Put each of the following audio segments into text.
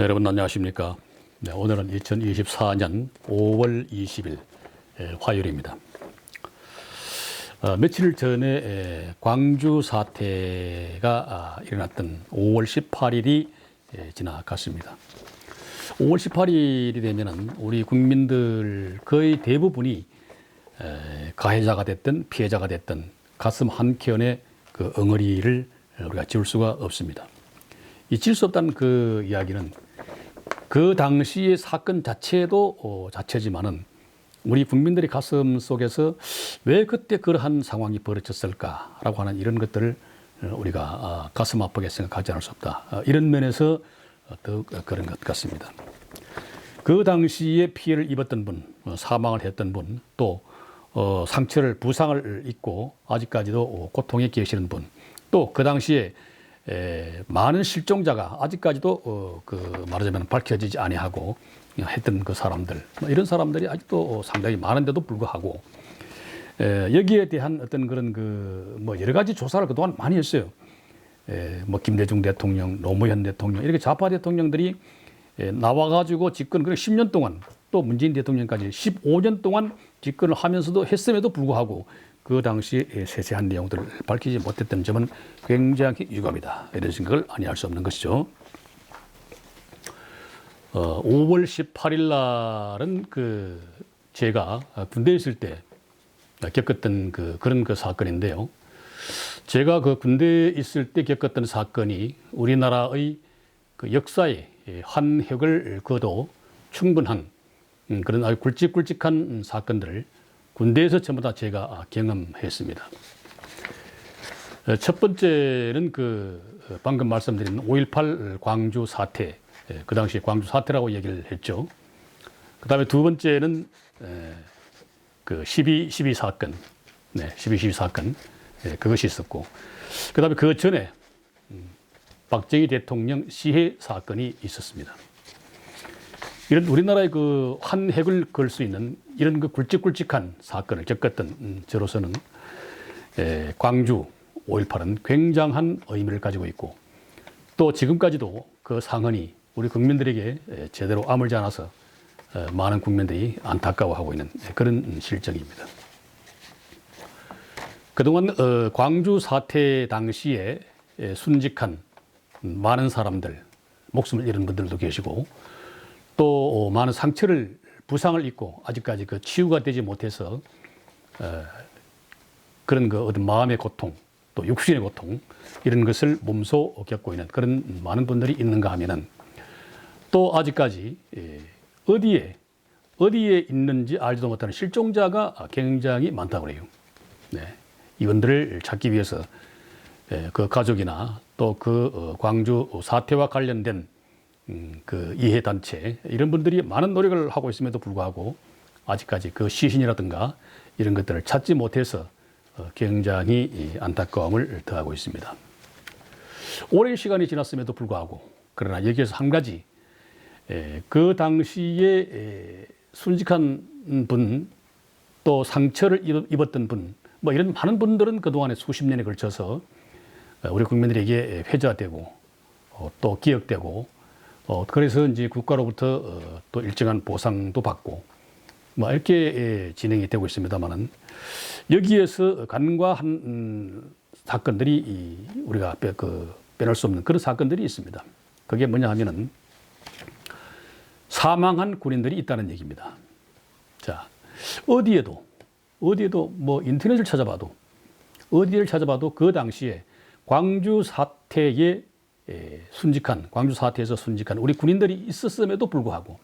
네, 여러분 안녕하십니까? 네, 오늘은 2024년 5월 20일 에, 화요일입니다. 어, 며칠 전에 에, 광주 사태가 아, 일어났던 5월 18일이 지나갔습니다. 5월 18일이 되면은 우리 국민들 거의 대부분이 에, 가해자가 됐든 피해자가 됐든 가슴 한켠에 그 엉어리를 우리가 지울 수가 없습니다. 잊을 수 없다는 그 이야기는 그 당시의 사건 자체도 어, 자체지만은 우리 국민들의 가슴 속에서 왜 그때 그러한 상황이 벌어졌을까라고 하는 이런 것들을 어, 우리가 아, 가슴 아프게 생각하지 않을 수 없다. 어, 이런 면에서 어, 더 그런 것 같습니다. 그 당시에 피해를 입었던 분, 어, 사망을 했던 분, 또 어, 상처를 부상을 입고 아직까지도 어, 고통에 계시는 분, 또 그 당시에 에, 많은 실종자가 아직까지도 어, 그 말하자면 밝혀지지 아니하고 했던 그 사람들 뭐 이런 사람들이 아직도 어, 상당히 많은데도 불구하고 에, 여기에 대한 어떤 그런 그 뭐 여러 가지 조사를 그동안 많이 했어요. 에, 뭐 김대중 대통령, 노무현 대통령 이렇게 좌파 대통령들이 에, 나와가지고 집권 그 10년 동안 또 문재인 대통령까지 15년 동안 집권을 하면서도 했음에도 불구하고 그 당시 세세한 내용들을 밝히지 못했던 점은 굉장히 유감이다. 이런 생각을 아니할 수 없는 것이죠. 어, 5월 18일 날은 그 제가 군대에 있을 때 겪었던 그 그런 그 사건인데요. 제가 그 군대에 있을 때 겪었던 사건이 우리나라의 그 역사에 한 획을 그어도 충분한 음, 그런 아주 굵직굵직한 사건들을 군대에서 전부 다 제가 경험했습니다. 어, 첫 번째는 그 방금 말씀드린 5.18 광주 사태, 예, 그 당시 광주 사태라고 얘기를 했죠. 그 다음에 두 번째는 에, 그 12, 12 사건, 네, 12, 12 사건, 예, 그것이 있었고, 그 다음에 그 전에 음, 박정희 대통령 시해 사건이 있었습니다. 이런 우리나라의 그 한 획을 걸 수 있는 이런 그 굵직굵직한 사건을 겪었던 음, 저로서는 에, 광주 5.18은 굉장한 의미를 가지고 있고 또 지금까지도 그 상흔이 우리 국민들에게 에, 제대로 아물지 않아서 에, 많은 국민들이 안타까워하고 있는 그런 실정입니다. 그동안 어, 광주 사태 당시에 에, 순직한 많은 사람들 목숨을 잃은 분들도 계시고 또 어, 많은 상처를 부상을 입고 아직까지 그 치유가 되지 못해서 어, 그런 그 어떤 마음의 고통 또 육신의 고통 이런 것을 몸소 겪고 있는 그런 많은 분들이 있는가 하면은 또 아직까지 예, 어디에 어디에 있는지 알지도 못하는 실종자가 굉장히 많다고 그래요. 네. 이분들을 찾기 위해서 예, 그 가족이나 또 그 광주 사태와 관련된 음, 그 이해 단체 이런 분들이 많은 노력을 하고 있음에도 불구하고 아직까지 그 시신이라든가 이런 것들을 찾지 못해서 어, 굉장히 안타까움을 더하고 있습니다. 오랜 시간이 지났음에도 불구하고 그러나 여기에서 한 가지 그 당시에 순직한 분 또 상처를 입었던 분 뭐 이런 많은 분들은 그동안에 수십 년에 걸쳐서 어, 우리 국민들에게 회자되고 어, 또 기억되고 어, 그래서 이제 국가로부터 어, 또 일정한 보상도 받고 뭐 이렇게 예, 진행이 되고 있습니다만은 여기에서 간과한 음, 사건들이 이 우리가 빼, 그, 빼놓을 수 없는 그런 사건들이 있습니다. 그게 뭐냐 하면은 사망한 군인들이 있다는 얘기입니다. 자, 어디에도, 어디에도 뭐 인터넷을 찾아봐도, 어디를 찾아봐도 그 당시에 광주 사태에 에, 순직한, 광주 사태에서 순직한 우리 군인들이 있었음에도 불구하고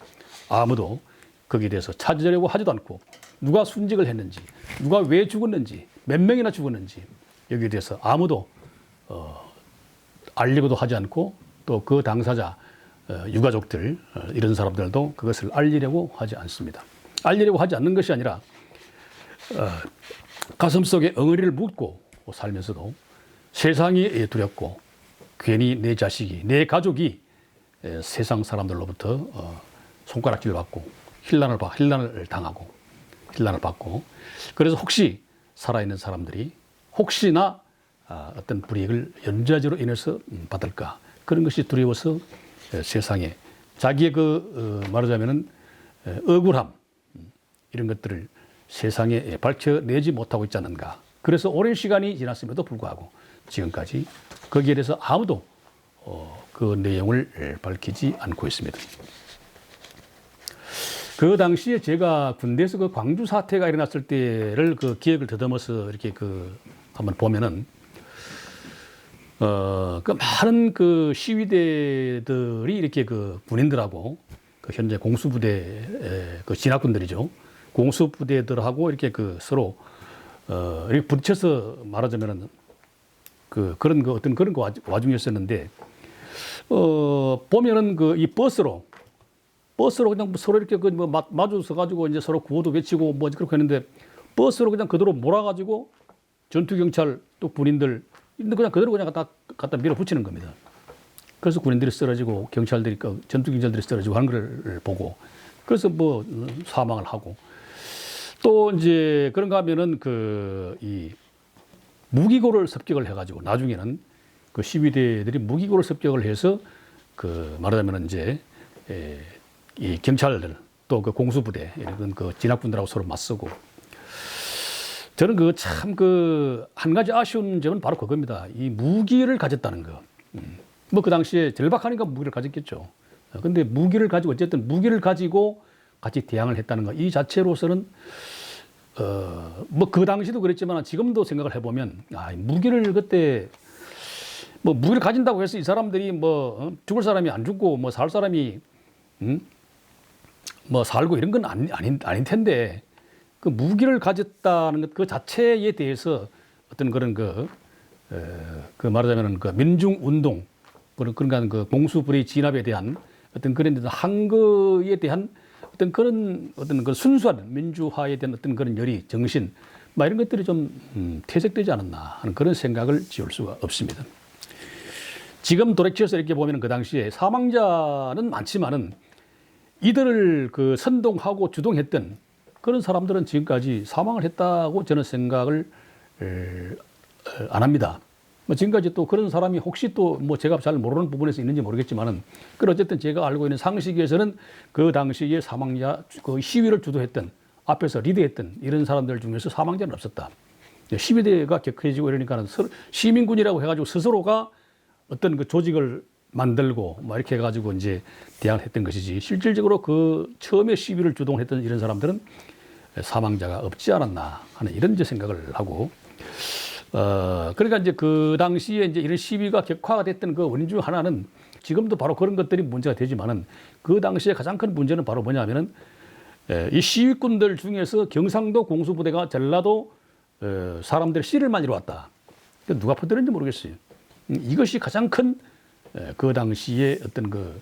아무도 거기에 대해서 찾으려고 하지도 않고 누가 순직을 했는지, 누가 왜 죽었는지, 몇 명이나 죽었는지 여기에 대해서 아무도 어, 알리고도 하지 않고 또 그 당사자 어, 유가족들 어, 이런 사람들도 그것을 알리려고 하지 않습니다. 알리려고 하지 않는 것이 아니라 어, 가슴 속에 엉어리를 묻고 살면서도 세상이 두렵고 괜히 내 자식이 내 가족이 에, 세상 사람들로부터 어, 손가락질 받고 힐난을 받 힐난을 당하고 힐난을 받고 그래서 혹시 살아있는 사람들이 혹시나 아, 어떤 불이익을 연좌제로 인해서 음, 받을까 그런 것이 두려워서 에, 세상에 자기의 그 어, 말하자면은 에, 억울함 음, 이런 것들을 세상에 밝혀내지 못하고 있지 않는가. 그래서 오랜 시간이 지났음에도 불구하고 지금까지 거기에 대해서 아무도 어, 그 내용을 밝히지 않고 있습니다. 그 당시에 제가 군대에서 그 광주 사태가 일어났을 때를 그 기억을 더듬어서 이렇게 그 한번 보면은 어, 그 많은 그 시위대들이 이렇게 그 군인들하고 그 현재 공수부대 에, 그 진학군들이죠. 공수부대들하고 이렇게 그 서로 어, 이렇게 부딪혀서 말하자면은 그 그런 그 어떤 그런 그 와중- 와중이었었는데 어, 보면은 그 이 버스로 버스로 그냥 뭐 서로 이렇게 그뭐 마주 서 가지고 이제 서로 구호도 외치고 뭐 그렇게 했는데 버스로 그냥 그대로 몰아가지고 전투 경찰 또 군인들 그냥 그대로 그냥 갖다 갖다 밀어붙이는 겁니다. 그래서 군인들이 쓰러지고 경찰들이 그 전투 경찰들이 쓰러지고 하는 걸 보고 그래서 뭐 음, 사망을 하고 또 이제 그런가 하면은 그이 무기고를 습격을 해가지고 나중에는 그 시위대들이 무기고를 습격을 해서 그 말하자면 이제 에, 이 경찰들 또 그 공수부대 이런 그 진압군들하고 서로 맞서고 저는 그 참 그 한 가지 아쉬운 점은 바로 그겁니다. 이 무기를 가졌다는 거. 뭐 그 당시에 절박하니까 무기를 가졌겠죠. 근데 무기를 가지고 어쨌든 무기를 가지고 같이 대항을 했다는 거. 이 자체로서는 어, 뭐 그 당시도 그랬지만 지금도 생각을 해보면 아, 이 무기를 그때 뭐 무기를 가진다고 해서 이 사람들이 뭐 어, 죽을 사람이 안 죽고 뭐 살 사람이 음? 뭐 살고 이런 건 아니, 아닌, 아닌 텐데 그 무기를 가졌다는 것 그 자체에 대해서 어떤 그런 그, 에, 그 말하자면은 그 민중 운동 그런 그런 그 공수부의 진압에 대한 어떤 그런 한거에 대한 어떤 그런 어떤 그 순수한 민주화에 대한 어떤 그런 열의 정신 막 이런 것들이 좀 음, 퇴색되지 않았나 하는 그런 생각을 지울 수가 없습니다. 지금 돌이켜서 이렇게 보면 그 당시에 사망자는 많지만은 이들을 그 선동하고 주동했던 그런 사람들은 지금까지 사망을 했다고 저는 생각을 안 합니다. 뭐 지금까지 또 그런 사람이 혹시 또 뭐 제가 잘 모르는 부분에서 있는지 모르겠지만은 그 어쨌든 제가 알고 있는 상식에서는 그 당시에 사망자 그 시위를 주도했던 앞에서 리드했던 이런 사람들 중에서 사망자는 없었다. 시위대가 격해지고 이러니까는 시민군이라고 해가지고 스스로가 어떤 그 조직을 만들고 뭐 이렇게 해가지고 이제 대항을 했던 것이지 실질적으로 그 처음에 시위를 주동했던 이런 사람들은 사망자가 없지 않았나 하는 이런 이제 생각을 하고 어 그러니까 이제 그 당시에 이제 이런 시위가 격화가 됐던 그 원인 중 하나는 지금도 바로 그런 것들이 문제가 되지만은 그 당시에 가장 큰 문제는 바로 뭐냐면은 에, 이 시위꾼들 중에서 경상도 공수부대가 전라도 어, 사람들 씨를 만지러 왔다. 그 누가 퍼뜨렸는지 모르겠어요. 음, 이것이 가장 큰 그 당시에 어떤 그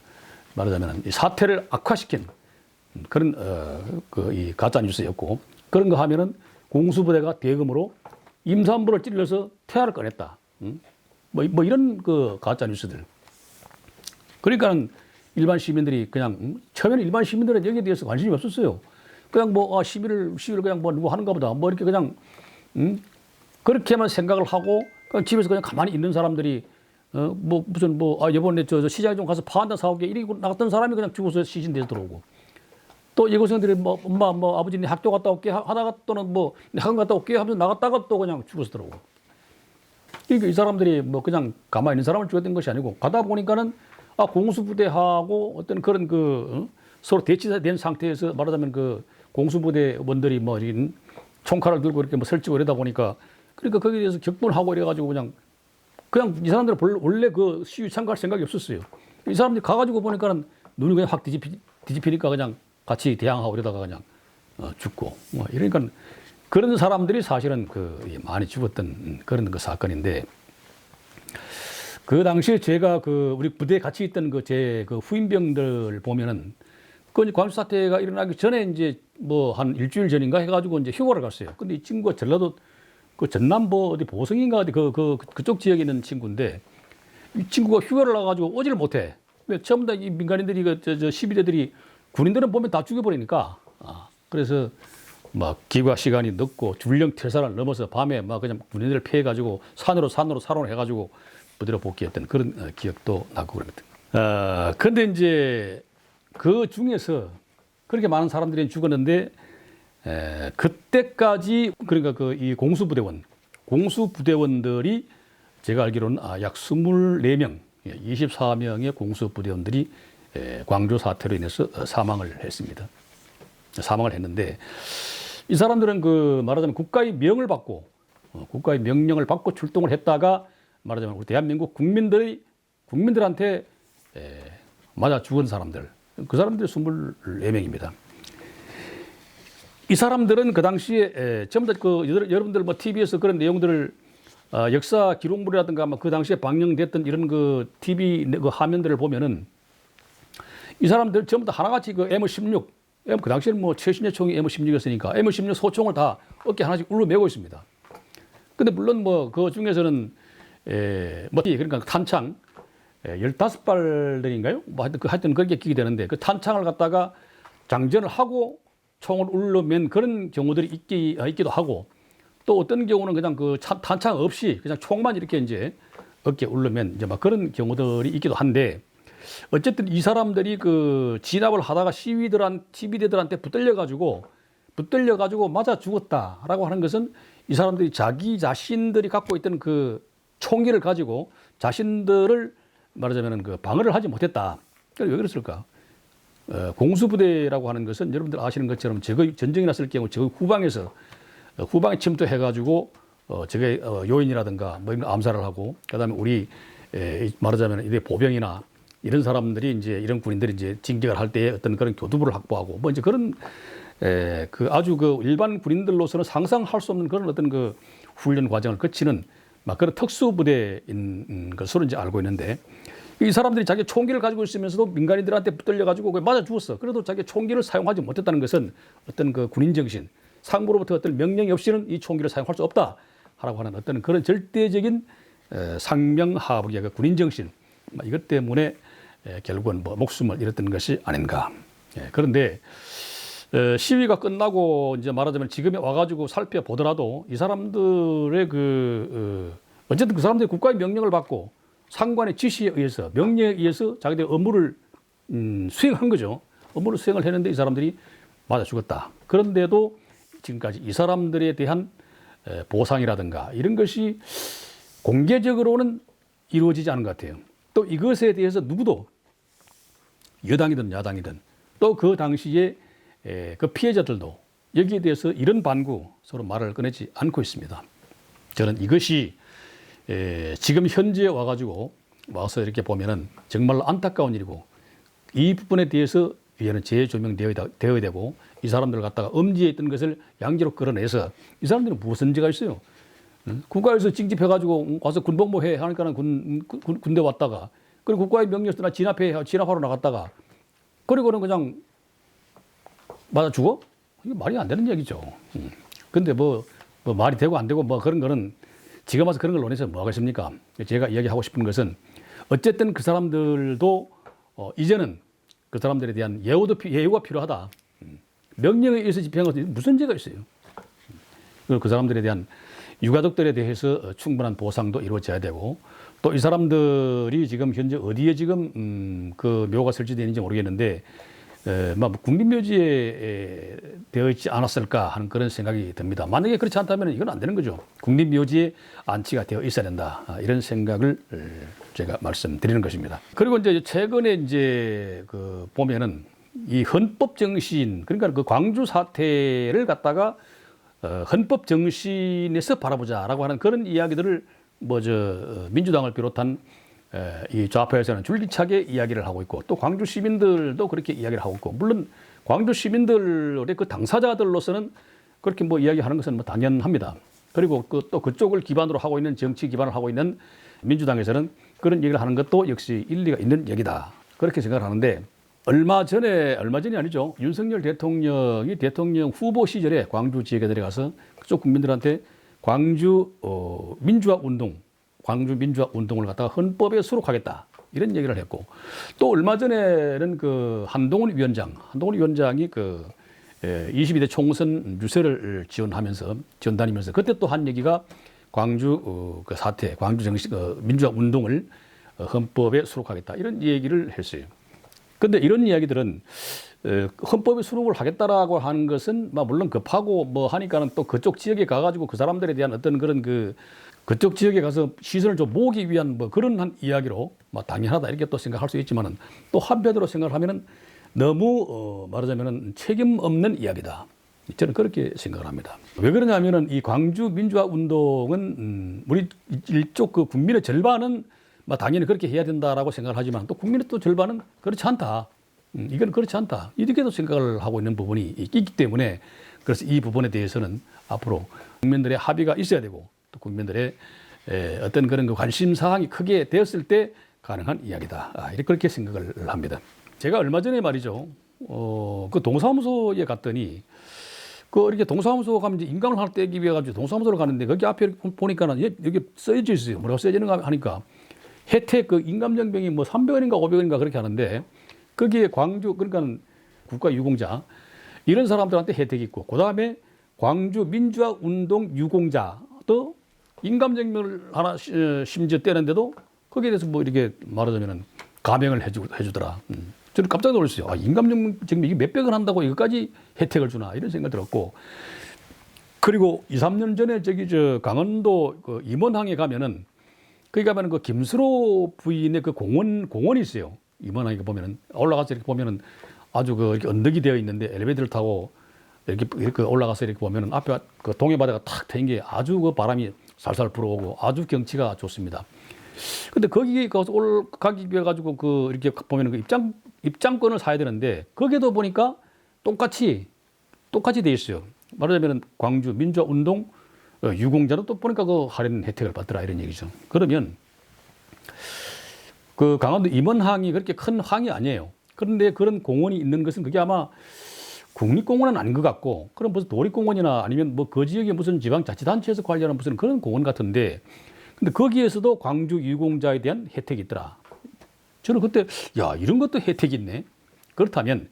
말하자면 이 사태를 악화시킨 그런 어, 그 이 가짜 뉴스였고 그런 거 하면은 공수부대가 대금으로 임산부를 찔러서 태아를 꺼냈다. 음? 뭐, 뭐 이런 그 가짜 뉴스들. 그러니까는 일반 시민들이 그냥 음? 처음에는 일반 시민들은 여기에 대해서 관심이 없었어요. 그냥 뭐 아, 시비를 시비를 그냥 뭐 누구 하는가 보다. 뭐 이렇게 그냥 음? 그렇게만 생각을 하고 그냥 집에서 그냥 가만히 있는 사람들이 어, 뭐 무슨 뭐 아, 이번에 저, 저 시장에 좀 가서 파한다 사오게 이러고 나갔던 사람이 그냥 죽어서 시신 돼서 들어오고 또 여고생들이 뭐 엄마 뭐 아버지님 학교 갔다 올게 하- 하다가 또는 뭐 학원 갔다 올게 하면서 나갔다가 또 그냥 들어오고 그러니까 이 사람들이 뭐 그냥 가만히 있는 사람을 죽였던 것이 아니고 가다 보니까는 아 공수부대하고 어떤 그런 그 어? 서로 대치된 상태에서 말하자면 그 공수부대원들이 뭐 총칼을 들고 이렇게 뭐 설치고 이러다 보니까 그러니까 거기에 대해서 격분하고 이래가지고 그냥 그냥 이 사람들은 본- 원래 그 시위 참가할 생각이 없었어요. 이 사람들이 가가지고 보니까는 눈이 그냥 확 뒤집히, 뒤집히니까 그냥 같이 대항하고 이러다가 그냥 어, 죽고 뭐 이러니까 그런 사람들이 사실은 그 많이 죽었던 그런 그 사건인데 그 당시에 제가 그 우리 부대에 같이 있던 그 제 그 후임병들 보면은 그 광주 사태가 일어나기 전에 이제 뭐 한 일주일 전인가 해가지고 이제 휴가를 갔어요. 근데 이 친구가 전라도 그 전남도 어디 보성인가 어디 그, 그 그쪽 지역에 있는 친구인데 이 친구가 휴가를 나가지고 오지를 못해. 왜 처음 다이 민간인들이 그 저 저 시비대들이 군인들은 보면 다 죽여버리니까. 아, 그래서 막 기과 시간이 늦고 줄령 퇴사를 넘어서 밤에 막 그냥 군인들을 피해가지고 산으로 산으로 살원을 해가지고 부대로 복귀했던 그런 어, 기억도 나고 그럽니다. 어, 근데 이제 그 중에서 그렇게 많은 사람들이 죽었는데 에, 그때까지 그러니까 그 이 공수부대원 공수부대원들이 제가 알기로는 아, 약 24명, 24명의 공수부대원들이 에, 광주 사태로 인해서 어, 사망을 했습니다. 사망을 했는데 이 사람들은 그 말하자면 국가의 명을 받고 어, 국가의 명령을 받고 출동을 했다가 말하자면 우리 대한민국 국민들의 국민들한테 에, 맞아 죽은 사람들 그 사람들이 24명입니다. 이 사람들은 그 당시에 에, 전부 다그 여러분들 뭐 TV에서 그런 내용들을 어, 역사 기록물이라든가 뭐그 당시에 방영됐던 이런 그 TV 그 화면들을 보면은 이 사람들 전부 다 하나같이 그 M16 M 그 당시에는 뭐 최신의 총이 M16이었으니까 M16 소총을 다 어깨 하나씩 울로 메고 있습니다. 근데 물론 뭐 그 중에서는 에, 뭐 그러니까 탄창 에, 15발들인가요? 뭐 하여튼 그 하여튼 그렇게 기기 되는데 그 탄창을 갖다가 장전을 하고 총을 울르면 그런 경우들이 있기, 어, 있기도 하고 또 어떤 경우는 그냥 그 차- 탄창 없이 그냥 총만 이렇게 이제 어깨 울르면 이제 막 그런 경우들이 있기도 한데 어쨌든 이 사람들이 그 진압을 하다가 시위들한 시위대들한테 붙들려 가지고 붙들려 가지고 맞아 죽었다라고 하는 것은 이 사람들이 자기 자신들이 갖고 있던 그 총기를 가지고 자신들을 말하자면 그 방어를 하지 못했다. 그왜 그랬을까? 어, 공수부대라고 하는 것은 여러분들 아시는 것처럼 적의 전쟁이 났을 경우 적의 후방에서 어, 후방에 침투해 가지고 어, 적의 어, 요인이라든가 뭐 이런 거 암살을 하고 그다음에 우리 에, 이 말하자면 이제 보병이나 이런 사람들이 이제 이런 군인들이 이제 징격을 할 때에 어떤 그런 교두부를 확보하고 뭐 이제 그런 에, 그 아주 그 일반 군인들로서는 상상할 수 없는 그런 어떤 그 훈련 과정을 거치는 막 그런 특수부대인 것으로 이제 알고 있는데 이 사람들이 자기 총기를 가지고 있으면서도 민간인들한테 붙들려 가지고 맞아 죽었어. 그래도 자기 총기를 사용하지 못했다는 것은 어떤 그 군인 정신, 상부로부터 어떤 명령이 없이는 이 총기를 사용할 수 없다라고 하는 어떤 그런 절대적인 에, 상명하복의 그 군인 정신 막 이것 때문에 에, 결국은 뭐 목숨을 잃었던 것이 아닌가. 예, 그런데 에, 시위가 끝나고 이제 말하자면 지금에 와가지고 살펴보더라도 이 사람들의 그 어, 어쨌든 그 사람들이 국가의 명령을 받고 상관의 지시에 의해서 명령에 의해서 자기들 업무를 음, 수행한 거죠. 업무를 수행을 했는데 이 사람들이 맞아 죽었다. 그런데도 지금까지 이 사람들에 대한 에, 보상이라든가 이런 것이 공개적으로는 이루어지지 않은 것 같아요. 또 이것에 대해서 누구도 여당이든 야당이든 또 그 당시에 에, 그 피해자들도 여기에 대해서 이런 반구 서로 말을 꺼내지 않고 있습니다. 저는 이것이 에, 지금 현재에 와가지고 와서 이렇게 보면은 정말로 안타까운 일이고 이 부분에 대해서 위에는 재조명되어야 되어야 되고 이 사람들을 갖다가 엄지에 있던 것을 양지로 끌어내서 이 사람들은 무슨 죄가 있어요? 응? 국가에서 징집해가지고 와서 군복무해 하니까는 군, 군, 군대 왔다가 그리고 국가의 명령을 떠나 진압해 진압하러 나갔다가 그리고는 그냥 맞아 죽어? 이게 말이 안 되는 얘기죠. 음. 근데 뭐, 뭐 말이 되고 안 되고 뭐 그런 거는 지금 와서 그런 걸 논해서 뭐 하겠습니까? 제가 이야기하고 싶은 것은 어쨌든 그 사람들도 어, 이제는 그 사람들에 대한 예우도 피- 예우가 필요하다. 음. 명령에 의해서 집행한 것은 무슨 죄가 있어요? 그리고 그 사람들에 대한 유가족들에 대해서 어, 충분한 보상도 이루어져야 되고 또 이 사람들이 지금 현재 어디에 지금 음, 그 묘가 설치되어 있는지 모르겠는데 에, 막 국립묘지에 에, 되어 있지 않았을까 하는 그런 생각이 듭니다. 만약에 그렇지 않다면 이건 안 되는 거죠. 국립묘지에 안치가 되어 있어야 된다. 아, 이런 생각을 에, 제가 말씀드리는 것입니다. 그리고 이제 최근에 이제 그 보면은 이 헌법 정신 그러니까 그 광주 사태를 갖다가 어, 헌법 정신에서 바라보자라고 하는 그런 이야기들을 뭐 저 민주당을 비롯한 에, 이 좌파에서는 줄기차게 이야기를 하고 있고 또 광주 시민들도 그렇게 이야기를 하고 있고 물론 광주 시민들의 그 당사자들로서는 그렇게 뭐 이야기하는 것은 뭐 당연합니다. 그리고 그 또 그쪽을 기반으로 하고 있는 정치 기반을 하고 있는 민주당에서는 그런 얘기를 하는 것도 역시 일리가 있는 얘기다. 그렇게 생각을 하는데 얼마 전에 얼마 전이 아니죠. 윤석열 대통령이 대통령 후보 시절에 광주 지역에 들어가서 그쪽 국민들한테 광주 어, 민주화 운동, 광주 민주화 운동을 갖다가 헌법에 수록하겠다 이런 얘기를 했고 또 얼마 전에는 그 한동훈 위원장, 한동훈 위원장이 그 에, 22대 총선 유세를 지원하면서 지원 다니면서 그때 또 한 얘기가 광주 어, 그 사태, 광주 정식 어, 민주화 운동을 어, 헌법에 수록하겠다 이런 얘기를 했어요. 근데 이런 이야기들은 어, 헌법에 수록을 하겠다라고 하는 것은 뭐 물론 급하고 뭐 하니까는 또 그쪽 지역에 가가지고 그 사람들에 대한 어떤 그런 그 그쪽 지역에 가서 시선을 좀 모으기 위한 뭐 그런 한 이야기로 뭐 당연하다 이렇게 또 생각할 수 있지만은 또 한편으로 생각을 하면은 너무 어 말하자면은 책임 없는 이야기다. 저는 그렇게 생각을 합니다. 왜 그러냐면은 이 광주 민주화 운동은 음 우리 일쪽 그 국민의 절반은 뭐 당연히 그렇게 해야 된다라고 생각을 하지만 또 국민의 또 절반은 그렇지 않다. 음, 이건 그렇지 않다. 이렇게도 생각을 하고 있는 부분이 있기 때문에 그래서 이 부분에 대해서는 앞으로 국민들의 합의가 있어야 되고 또 국민들의 에, 어떤 그런 그 관심 사항이 크게 되었을 때 가능한 이야기다. 아, 이렇게 그렇게 생각을 합니다. 제가 얼마 전에 말이죠. 어, 그 동사무소에 갔더니 그 이렇게 동사무소 가면 이제 인강을 하나 떼기 위해 가지고 동사무소를 가는데 거기 앞에 보니까는 여기- 여기 써져 있어요. 뭐라고 써지는가 하니까 혜택 그 인감정병이 뭐 300원인가 500원인가 그렇게 하는데 거기에 광주 그러니까 국가 유공자 이런 사람들한테 혜택이 있고 그다음에 광주 민주화 운동 유공자도 인감정병을 하나 시- 어, 심지어 떼는데도 거기에 대해서 뭐 이렇게 말하자면은 감행을 해주, 해주더라. 음. 저는 깜짝 놀랐어요. 아, 인감정병 이게 몇백원 한다고 이것까지 혜택을 주나 이런 생각 들었고 그리고 2, 3년 전에 저기 저 강원도 그 임원항에 가면은 거기 가면은 그 김수로 부인의 그 공원 공원이 있어요. 임원항에 보면은 올라가서 이렇게 보면은 아주 그 이렇게 언덕이 되어 있는데 엘리베이터를 타고 이렇게 이렇게 올라가서 이렇게 보면은 앞에 그 동해 바다가 탁 트인 게 아주 그 바람이 살살 불어오고 아주 경치가 좋습니다. 근데 거기 가서 올 가기 위해 가지고 그 이렇게 보면은 그 입장 입장권을 사야 되는데 거기도 보니까 똑같이 똑같이 돼 있어요. 말하자면 광주 민주화 운동 어, 유공자도 또 보니까 그 할인 혜택을 받더라 이런 얘기죠. 그러면 그 강원도 임원항이 그렇게 큰 항이 아니에요. 그런데 그런 공원이 있는 것은 그게 아마 국립공원은 아닌 것 같고 그런 무슨 도립공원이나 아니면 뭐 그 지역의 무슨 지방자치단체에서 관리하는 무슨 그런 공원 같은데 근데 거기에서도 광주 유공자에 대한 혜택이 있더라. 저는 그때 야 이런 것도 혜택이 있네. 그렇다면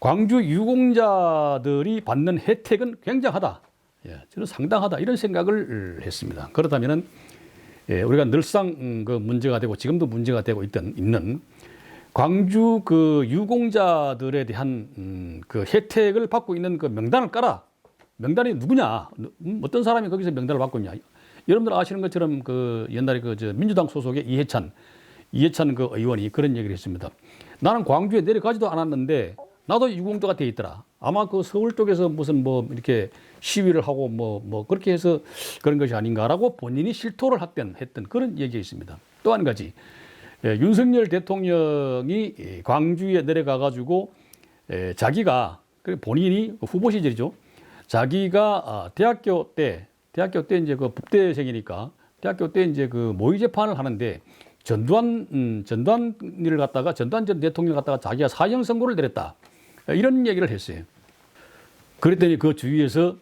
광주 유공자들이 받는 혜택은 굉장하다. 예, 저는 상당하다 이런 생각을 했습니다. 그렇다면은 예, 우리가 늘상 음, 그 문제가 되고 지금도 문제가 되고 있던 있는 광주 그 유공자들에 대한 음, 그 혜택을 받고 있는 그 명단을 깔아. 명단이 누구냐? 음, 어떤 사람이 거기서 명단을 받고 있냐? 여러분들 아시는 것처럼 그 옛날에 그 저 민주당 소속의 이해찬 이해찬 그 의원이 그런 얘기를 했습니다. 나는 광주에 내려가지도 않았는데 나도 유공자가 돼 있더라. 아마 그 서울 쪽에서 무슨 뭐 이렇게 시위를 하고 뭐 뭐 그렇게 해서 그런 것이 아닌가라고 본인이 실토를 했던 했던 그런 얘기가 있습니다. 또 한 가지 예, 윤석열 대통령이 이 광주에 내려가 가지고 에, 자기가 그 본인이 후보 시절이죠. 자기가 아, 대학교 때 대학교 때 이제 그 북대생이니까 대학교 때 이제 그 모의 재판을 하는데 전두환 음, 전두환을 갖다가 전두환 전 대통령 갖다가 자기가 사형 선고를 내렸다 이런 얘기를 했어요. 그랬더니 그 주위에서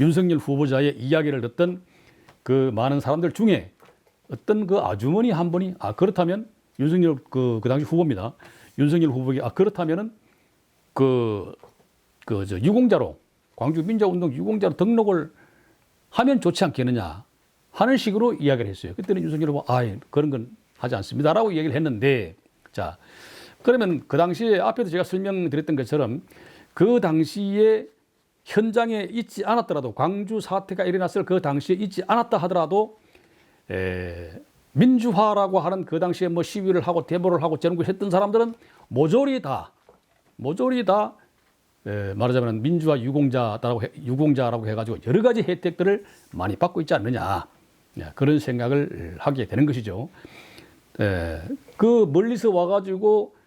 윤석열 후보자의 이야기를 듣던 그 많은 사람들 중에 어떤 그 아주머니 한 분이 아 그렇다면 윤석열 그, 그 당시 후보입니다. 윤석열 후보가 아 그렇다면은 그 그 저 유공자로 광주 민주운동 유공자로 등록을 하면 좋지 않겠느냐 하는 식으로 이야기를 했어요. 그때는 윤석열 후보 아 그런 건 하지 않습니다라고 얘기를 했는데 자 그러면 그 당시에 앞에도 제가 설명드렸던 것처럼 그 당시에 현장에 있지 않았더라도 광주 사태가 일어났을 그 당시에 있지 않았다 하더라도 에, 민주화라고 하는 그 당시에 뭐 시위를 하고 데모를 하고 전국을 했던 사람들은 모조리 다 모조리 다 에, 말하자면 민주화 유공자라고 해, 유공자라고 해가지고 여러 가지 혜택들을 많이 받고 있지 않느냐 예, 그런 생각을 하게 되는 것이죠. 에, 그 멀리서 와가지고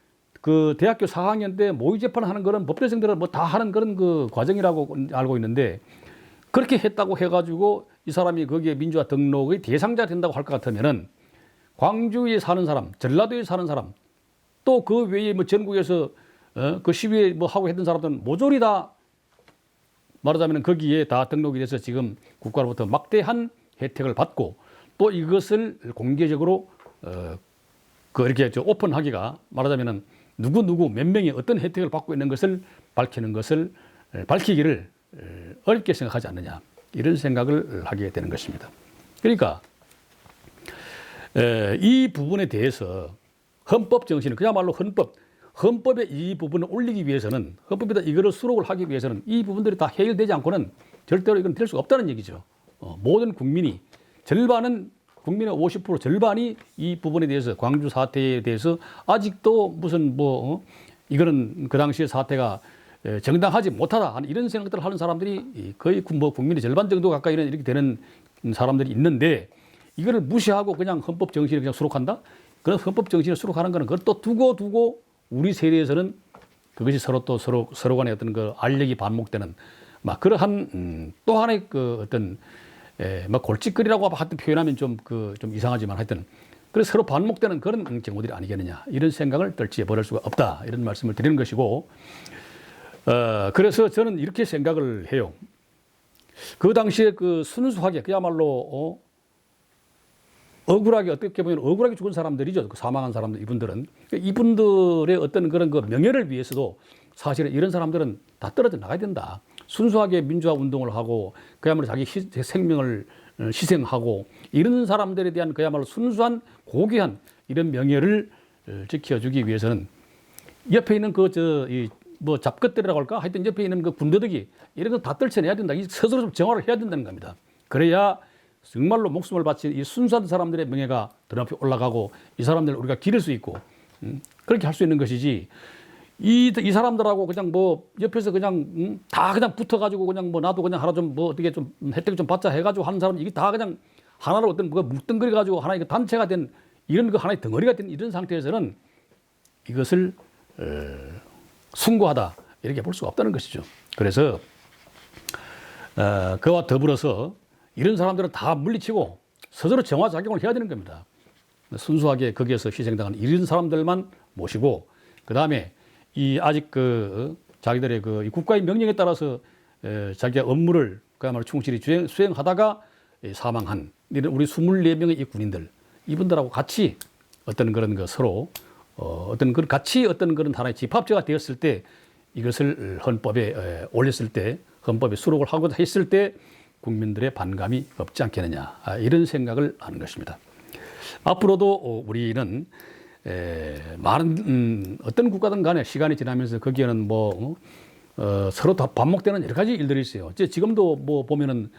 그 대학교 4학년 때 모의 재판 하는 거는 법대생들은 뭐 다 하는 그런 그 과정이라고 알고 있는데 그렇게 했다고 해가지고 이 사람이 거기에 민주화 등록의 대상자 된다고 할 것 같으면은 광주에 사는 사람, 전라도에 사는 사람, 또 그 외에 뭐 전국에서 어, 그 시위에 뭐 하고 했던 사람들은 모조리 다 말하자면 거기에 다 등록이 돼서 지금 국가로부터 막대한 혜택을 받고 또 이것을 공개적으로 어, 그 이렇게 저 오픈하기가 말하자면은 누구 누구 몇 명이 어떤 혜택을 받고 있는 것을 밝히는 것을 에, 밝히기를 에, 어렵게 생각하지 않느냐 이런 생각을 하게 되는 것입니다. 그러니까 에, 이 부분에 대해서 헌법 정신은 그야말로 헌법 헌법에 이 부분을 올리기 위해서는 헌법에다 이거를 수록을 하기 위해서는 이 부분들이 다 해결되지 않고는 절대로 이건 될 수가 없다는 얘기죠. 어, 모든 국민이 절반은 국민의 50% 절반이 이 부분에 대해서 광주 사태에 대해서 아직도 무슨 뭐 어, 이거는 그 당시의 사태가 에, 정당하지 못하다 하는 이런 생각들을 하는 사람들이 이 거의 구- 뭐 국민의 절반 정도 가까이 이런 이렇게 되는 사람들이 있는데 이거를 무시하고 그냥 헌법 정신을 그냥 수록한다? 그런 헌법 정신을 수록하는 거는 또 두고 두고 우리 세대에서는 그것이 서로 또 서로 서로 간의 어떤 그 알력이 반목되는 막 그러한 음, 또 하나의 그 어떤 에, 막 골칫거리라고 하여튼 표현하면 좀 그 좀 이상하지만 하여튼 그래서 서로 반목되는 그런 경우들이 아니겠느냐 이런 생각을 떨치에 버릴 수가 없다 이런 말씀을 드리는 것이고 어, 그래서 저는 이렇게 생각을 해요. 그 당시에 그 순수하게 그야말로 어, 억울하게 어떻게 보면 억울하게 죽은 사람들이죠. 그 사망한 사람들 이분들은 그러니까 이분들의 어떤 그런 그 명예를 위해서도 사실은 이런 사람들은 다 떨어져 나가야 된다. 순수하게 민주화 운동을 하고 그야말로 자기 희- 생명을 어, 희생하고 이런 사람들에 대한 그야말로 순수한 고귀한 이런 명예를 어, 지켜주기 위해서는 옆에 있는 그 저 이 뭐 잡것들이라고 할까 하여튼 옆에 있는 그 군더더기 이런 거 다 떨쳐내야 된다. 이 스스로 좀 정화를 해야 된다는 겁니다. 그래야 정말로 목숨을 바친 이 순수한 사람들의 명예가 더 높이 올라가고 이 사람들을 우리가 기를 수 있고 음, 그렇게 할 수 있는 것이지 이, 이 사람들하고 그냥 뭐 옆에서 그냥 음, 다 그냥 붙어가지고 그냥 뭐 나도 그냥 하나 좀 뭐 어떻게 좀 혜택 좀 받자 해가지고 하는 사람 이게 다 그냥 하나로 어떤 뭐가 뭉뚱그려 가지고 하나의 그 단체가 된 이런 그 하나의 덩어리가 된 이런 상태에서는 이것을 어, 숭고하다 이렇게 볼 수가 없다는 것이죠. 그래서 어, 그와 더불어서 이런 사람들은 다 물리치고 스스로 정화작용을 해야 되는 겁니다. 순수하게 거기에서 희생당한 이런 사람들만 모시고 그 다음에 이 아직 그 어, 자기들의 그이 국가의 명령에 따라서 에, 자기의 업무를 그야말로 충실히 수행, 수행하다가 이 사망한 이런 우리 24명의 이 군인들 이분들하고 같이 어떤 그런 그 서로 어, 어떤 그런 같이 어떤 그런 하나의 집합체가 되었을 때 이것을 헌법에 에, 올렸을 때 헌법에 수록을 하고 했을 때 국민들의 반감이 없지 않겠느냐 아, 이런 생각을 하는 것입니다. 앞으로도 어, 우리는 에, 많은 음, 어떤 국가든 간에 시간이 지나면서 거기에는 뭐 어, 서로 다 반목되는 여러 가지 일들이 있어요. 이제 지금도 뭐 보면은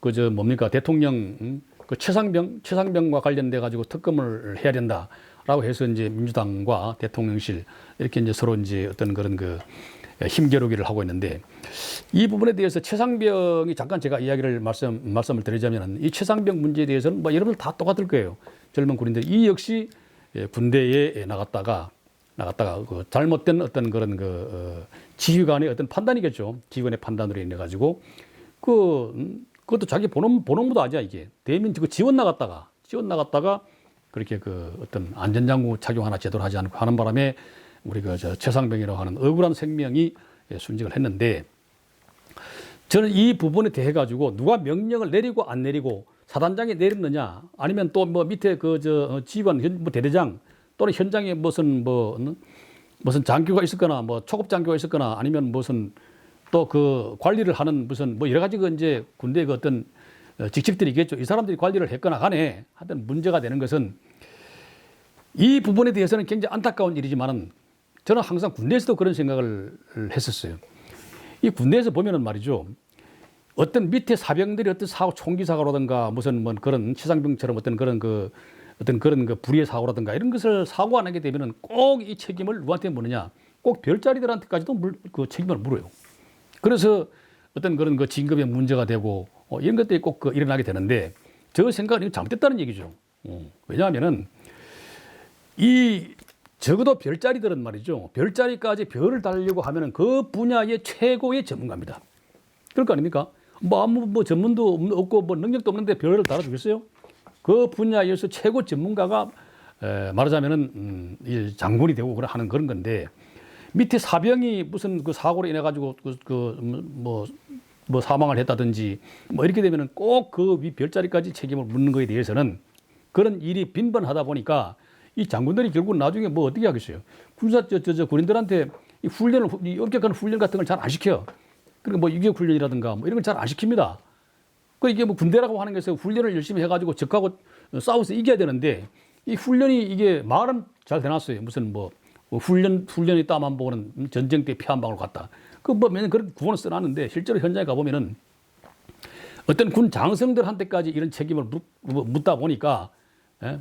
그저 뭡니까 대통령 음, 그 최상병 최상병과 관련돼 가지고 특검을 해야 된다라고 해서 이제 민주당과 대통령실 이렇게 이제 서로 이제 어떤 그런 그 힘겨루기를 하고 있는데 이 부분에 대해서 최상병이 잠깐 제가 이야기를 말씀 말씀을 드리자면은 이 최상병 문제에 대해서는 뭐 여러분들 다 똑같을 거예요. 젊은 군인들 이 역시 예, 군대에 나갔다가 나갔다가 그 잘못된 어떤 그런 그 어, 지휘관의 어떤 판단이겠죠. 지휘관의 판단으로 인해 가지고 그 음, 그것도 자기 본업 본업무도 아니야 이게 대민 그 지원 나갔다가 지원 나갔다가 그렇게 그 어떤 안전장구 착용 하나 제대로 하지 않고 하는 바람에 우리 그 저 최상병이라고 하는 억울한 생명이 예, 순직을 했는데 저는 이 부분에 대해 가지고 누가 명령을 내리고 안 내리고 사단장이 내렸느냐 아니면 또 뭐 밑에 그 저 지휘관 현- 뭐 대대장 또는 현장에 무슨 뭐 음, 무슨 장교가 있었거나 뭐 초급 장교가 있었거나 아니면 무슨 또 그 관리를 하는 무슨 뭐 여러 가지 그 이제 군대 그 어떤 어, 직책들이 있겠죠. 이 사람들이 관리를 했거나 간에 하여튼 문제가 되는 것은 이 부분에 대해서는 굉장히 안타까운 일이지만은 저는 항상 군대에서도 그런 생각을 했었어요. 이 군대에서 보면은 말이죠. 어떤 밑에 사병들이 어떤 사고 총기 사고라든가 무슨 뭐 그런 치상병처럼 어떤 그런 그 어떤 그런 그 불의의 사고라든가 이런 것을 사고 안 하게 되면은 꼭 이 책임을 누구한테 물느냐? 꼭 별자리들한테까지도 물, 그 책임을 물어요. 그래서 어떤 그런 그 진급에 문제가 되고 어, 이런 것들이 꼭 그 일어나게 되는데 저 생각은 잘못됐다는 얘기죠. 어, 왜냐하면은 이 적어도 별자리들은 말이죠. 별자리까지 별을 달려고 하면은 그 분야의 최고의 전문가입니다. 그럴 거 아닙니까? 뭐 아무 뭐 전문도 없- 없고 뭐 능력도 없는데 별을 달아주겠어요? 그 분야에서 최고 전문가가 에, 말하자면은 음, 이 장군이 되고 그런 하는 그런 건데 밑에 사병이 무슨 그 사고로 인해 가지고 그뭐 뭐 사망을 했다든지 뭐 이렇게 되면은 꼭 그 위 별자리까지 책임을 묻는 거에 대해서는 그런 일이 빈번하다 보니까 이 장군들이 결국 나중에 뭐 어떻게 하겠어요? 군사 저, 저, 저 군인들한테 이 훈련을 후- 이 엄격한 훈련 같은 걸 잘 안 시켜. 그러니까 뭐 유격 훈련이라든가 뭐 이런 걸 잘 안 시킵니다. 그 이게 뭐 군대라고 하는 것에 훈련을 열심히 해가지고 적하고 싸워서 이겨야 되는데 이 훈련이 이게 말은 잘 해놨어요. 무슨 뭐뭐 훈련 훈련에 땀한 보고는 전쟁 때 피 한 방울 갔다. 그 뭐 매년 그런 구원을 써놨는데 실제로 현장에 가 보면은 어떤 군 장성들한테까지 이런 책임을 묻- 묻다 보니까 예?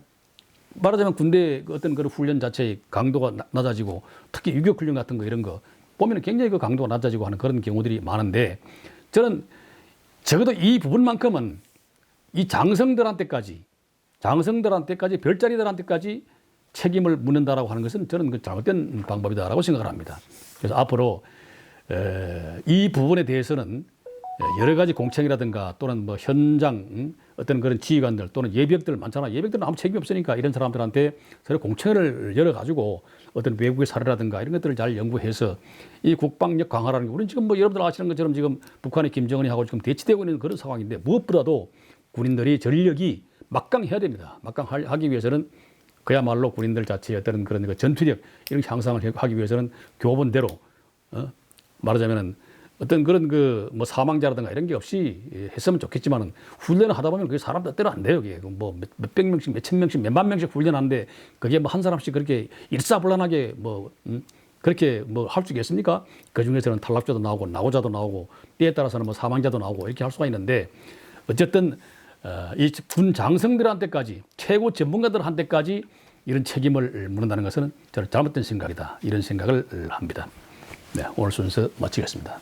말하자면 군대 그 어떤 그런 훈련 자체의 강도가 나- 낮아지고 특히 유격 훈련 같은 거 이런 거 보면은 굉장히 그 강도가 낮아지고 하는 그런 경우들이 많은데 저는 적어도 이 부분만큼은 이 장성들한테까지 장성들한테까지 별자리들한테까지 책임을 묻는다라고 하는 것은 저는 그 잘못된 방법이다라고 생각을 합니다. 그래서 앞으로 에, 이 부분에 대해서는 여러 가지 공청이라든가 또는 뭐 현장 음, 어떤 그런 지휘관들 또는 예비역들 많잖아. 예비역들은 아무 책임이 없으니까 이런 사람들한테 서로 공청회를 열어 가지고 어떤 외국의 사례라든가 이런 것들을 잘 연구해서 이 국방력 강화라는 게 우리는 지금 뭐 여러분들 아시는 것처럼 지금 북한의 김정은이 하고 지금 대치되고 있는 그런 상황인데 무엇보다도 군인들이 전력이 막강해야 됩니다. 막강하기 위해서는 그야말로 군인들 자체의 어떤 그런 그 전투력 이런 향상을 하기 위해서는 교본대로 어? 말하자면은 어떤 그런 그 뭐 사망자라든가 이런 게 없이 했으면 좋겠지만은 훈련을 하다 보면 그게 사람 뜻대로 안 돼요. 그게 뭐 몇- 몇백 명씩, 몇천 명씩, 몇만 명씩 훈련하는데 그게 뭐 한 사람씩 그렇게 일사불란하게 뭐 음? 그렇게 뭐 할 수 있겠습니까? 그 중에서는 탈락자도 나오고 나고자도 나오고 때에 따라서는 뭐 사망자도 나오고 이렇게 할 수가 있는데 어쨌든 어, 이군 장성들한테까지 최고 전문가들한테까지 이런 책임을 묻는다는 것은 저는 잘못된 생각이다 이런 생각을 합니다. 네, 오늘 순서 마치겠습니다.